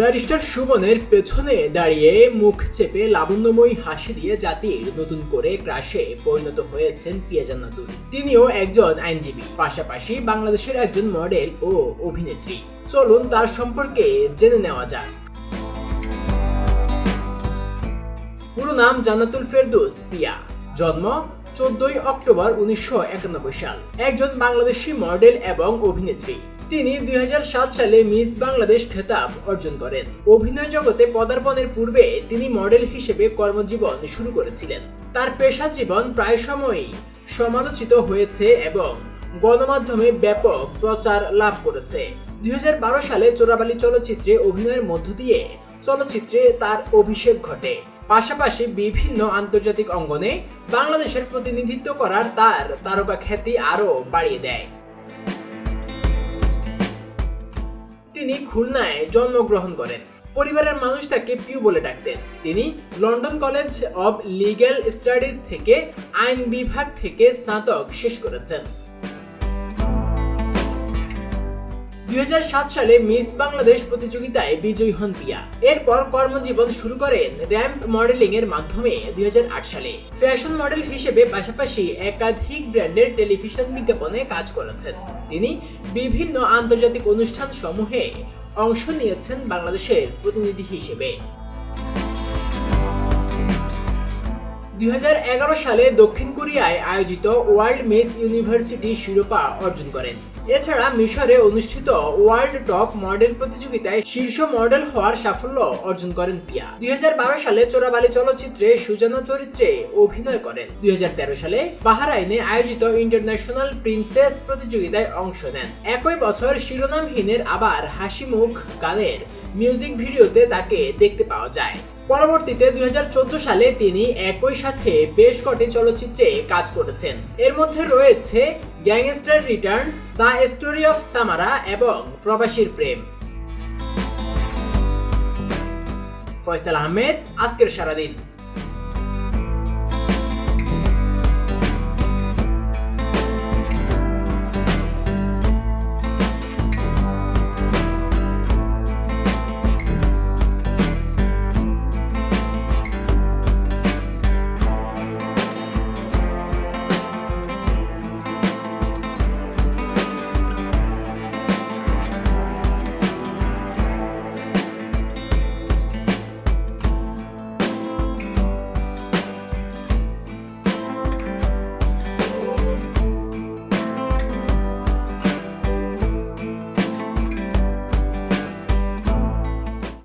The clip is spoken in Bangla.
ব্যারিস্টার সুমনের পেছনে দাঁড়িয়ে মুখ চেপে লাবণ্যময়ী হাসি দিয়ে জাতির নতুন করে ক্রাশে পরিণত হয়েছেন পিয়া জান্নাতুল তিনিও একজন আইনজীবী, পাশাপাশি বাংলাদেশের একজন মডেল ও অভিনেত্রী। চলুন তার সম্পর্কে জেনে নেওয়া যাক। পুরো নাম জান্নাতুল ফেরদৌস, পিয়া। জন্ম চোদ্দই অক্টোবর উনিশশো একানব্বই সাল। একজন বাংলাদেশি মডেল এবং অভিনেত্রী। তিনি দুই হাজার সাত সালে মিস বাংলাদেশ খেতাব অর্জন করেন। অভিনয় জগতে পদার্পণের পূর্বে তিনি মডেল হিসেবে কর্মজীবন শুরু করেছিলেন। তার পেশা জীবন প্রায় সময়ই সমালোচিত হয়েছে এবং গণমাধ্যমে ব্যাপক প্রচার লাভ করেছে। দুই হাজার বারো সালে চোরাবালি চলচ্চিত্রে অভিনয়ের মধ্য দিয়ে চলচ্চিত্রে তার অভিষেক ঘটে। পাশাপাশি বিভিন্ন আন্তর্জাতিক অঙ্গনে বাংলাদেশের প্রতিনিধিত্ব করার তার তারকা খ্যাতি আরও বাড়িয়ে দেয়। তিনি খুলনায় জন্মগ্রহণ করেন। পরিবারের মানুষ তাকে পিউ বলে ডাকতেন। তিনি London College of Legal Studies থেকে আইন বিভাগ থেকে স্নাতক শেষ করেছেন। দুই সালে মিস বাংলাদেশ প্রতিযোগিতায় বিজয়ী হন পিয়া এরপর কর্মজীবন শুরু করেন র্যাম্প মডেলিং এর মাধ্যমে দুই হাজার আট সালে। ফ্যাশন মডেল হিসেবে পাশাপাশি একাধিক ব্র্যান্ডের টেলিভিশন বিজ্ঞাপনে কাজ করেছেন। তিনি বিভিন্ন আন্তর্জাতিক অনুষ্ঠান সমূহে অংশ নিয়েছেন বাংলাদেশের প্রতিনিধি হিসেবে। দুই হাজার এগারো সালে দক্ষিণ কোরিয়ায় আয়োজিত ওয়ার্ল্ড মেথ ইউনিভার্সিটি শিরোপা অর্জন করেন। এছাড়া মিশরে অনুষ্ঠিত ওয়ার্ল্ড টপ মডেল প্রতিযোগিতায় শীর্ষ মডেল হওয়ার সাফল্য অর্জন করেন পিয়া। দুই হাজার বারো সালে চোরাবালি চলচ্চিত্রে সুজানা চরিত্রে অভিনয় করেন। দুই হাজার তেরো সালে বাহারাইনে আয়োজিত ইন্টারন্যাশনাল প্রিন্সেস প্রতিযোগিতায় অংশ নেন। একই বছর শিরোনামহীনের আবার হাসিমুখ গানের মিউজিক ভিডিওতে তাকে দেখতে পাওয়া যায়। পরবর্তীতে দুই সালে তিনি একই সাথে বেশ কটি চলচ্চিত্রে কাজ করেছেন। এর মধ্যে রয়েছে Gangster Returns, the story of Samara এবং প্রবাসীর প্রেম। ফয়সাল আহমেদ, আজকের সারাদিন।